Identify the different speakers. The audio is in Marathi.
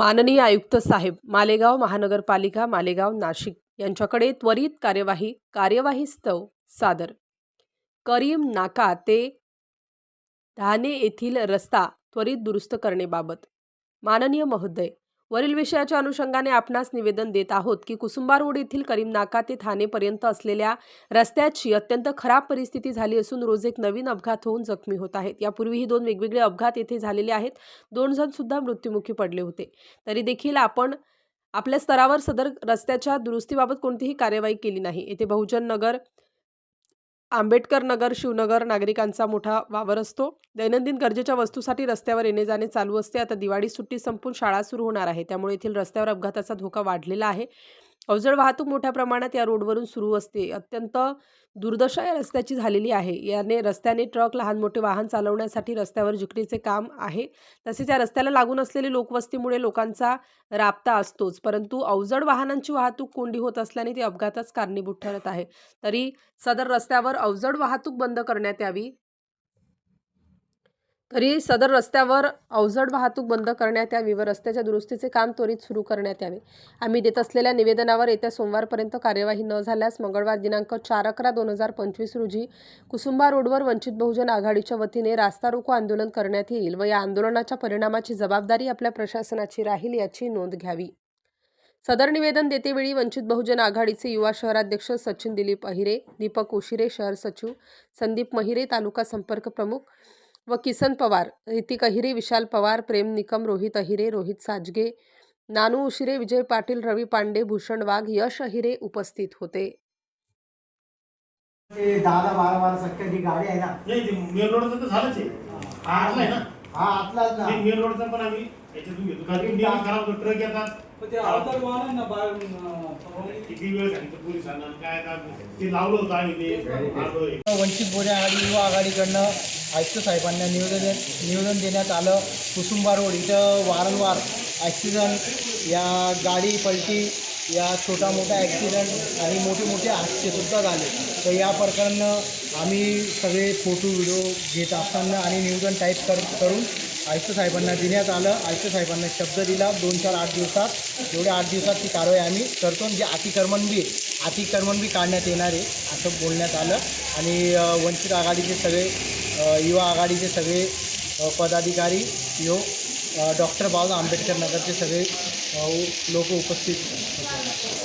Speaker 1: माननीय आयुक्त साहेब मालेगाव महानगरपालिका मालेगाव नाशिक यांच्याकडे त्वरित कार्यवाही कार्यवाहीस्तव सादर. करीम नाका ते धाने येथील रस्ता त्वरित दुरुस्त करणेबाबत माननीय महोदय वरील विषयाच्या अनुषंगाने आपणास निवेदन देत आहोत की कुसुंबा रोड येथील करीम नाका ते ठाणेपर्यंत असलेल्या रस्त्याची अत्यंत खराब परिस्थिती झाली असून रोज एक नवीन अपघात होऊन जखमी होत आहेत. यापूर्वीही दोन वेगवेगळे अपघात येथे झालेले आहेत. दोन जण सुद्धा मृत्युमुखी पडले होते. तरी देखील आपण आपल्या स्तरावर सदर रस्त्याच्या दुरुस्तीबाबत कोणतीही कार्यवाही केली नाही. येथे बहुजन नगर आंबेडकर नगर शिवनगर नागरिकांचा मोठा वावर असतो. दैनंदिन गरजेच्या वस्तूसाठी रस्त्यावर येणे जाणे चालू असते. आता दिवाळी सुट्टी संपून शाळा सुरू होणार आहे. त्यामुळे येथील रस्त्यावर अपघाताचा धोका वाढलेला आहे. अवजड वाहतूक मोठ्या प्रमाणात या रोडवरून सुरू असते अत्यंत दुर्दशा या रस्त्याची झालेली आहे. याने रस्त्याने ट्रक लहान मोठे वाहन चालवण्यासाठी रस्त्यावर जिकडीचे काम आहे तसेच या रस्त्याला लागून असलेली लोकवस्तीमुळे लोकांचा राबता असतोच. परंतु अवजड वाहनांची वाहतूक कोंडी होत असल्याने ती अपघातच कारणीभूत ठरत आहे. तरी सदर रस्त्यावर अवजड वाहतूक बंद करण्यात यावी तरी सदर रस्त्यावर अवजड वाहतूक बंद करण्यात यावी व रस्त्याच्या दुरुस्तीचे काम त्वरित सुरू करण्यात यावे. आम्ही देत असलेल्या निवेदनावर येत्या सोमवारपर्यंत कार्यवाही न झाल्यास मंगळवार दिनांक चार अकरा दोन हजार पंचवीस रोजी कुसुंबा रोडवर वंचित बहुजन आघाडीच्या वतीने रास्ता रोको आंदोलन करण्यात येईल व या आंदोलनाच्या परिणामाची जबाबदारी आपल्या प्रशासनाची राहील याची नोंद घ्यावी. सदर निवेदन देतेवेळी वंचित बहुजन आघाडीचे युवा शहराध्यक्ष सचिन दिलीप अहिरे दीपक उशिरे शहर सचिव संदीप महिरे तालुका संपर्क प्रमुख व किसन पवार ऋतिक अहिरे विशाल पवार प्रेम निकम रोहित अहिरे रोहित साजगे नानू उशिरे विजय पाटील रवी पांडे भूषण वाघ यश अहिरे उपस्थित होते.
Speaker 2: ते दहा बारा बारा सत्तर जी गाडी आहे ना.
Speaker 3: नाही ते मेन रोडचं तर झालंच आहे. हा. आतला आहे ना.
Speaker 2: हा आतलाच ना.
Speaker 3: ते मेन रोडचा पण आम्ही याच्यातून घेतो. कारण की नियम खराब होतो ट्रक येतात.
Speaker 4: पण ते अवतार वाहन ना बाहेर अं,
Speaker 3: किती वेळ सांगितलं पोलिसांना आणि काय आता ते लावलं होतं आम्ही ते. आलोय
Speaker 4: वंचित बहुजन आघाडी युवा आघाडीकडनं आयुक्त साहेबांना निवेदन निवेदन देण्यात आलं. कुसुंबा रोड इथं वारंवार ॲक्सिडंट या गाडी पलटी या छोटा मोठा ॲक्सिडंट आणि मोठे मोठे हास्यसुद्धा झाले. तर या प्रकारनं आम्ही सगळे फोटो व्हिडिओ घेत असताना आणि निवेदन टाईप कर करून आयुक्त साहेबांना देण्यात आलं. आयुक्त साहेबांना शब्द दिला. दोन चार आठ दिवसात एवढ्या आठ दिवसात ती कारवाई आम्ही करतो आणि जे अतिक्रमणबी बी बी काढण्यात येणार आहे असं बोलण्यात आलं. आणि वंचित आघाडीचे सगळे युवा आघाडीचे सगळे पदाधिकारी यो डॉक्टर बाबासाहेब आंबेडकर नगरचे सगळे लोक उपस्थित होते.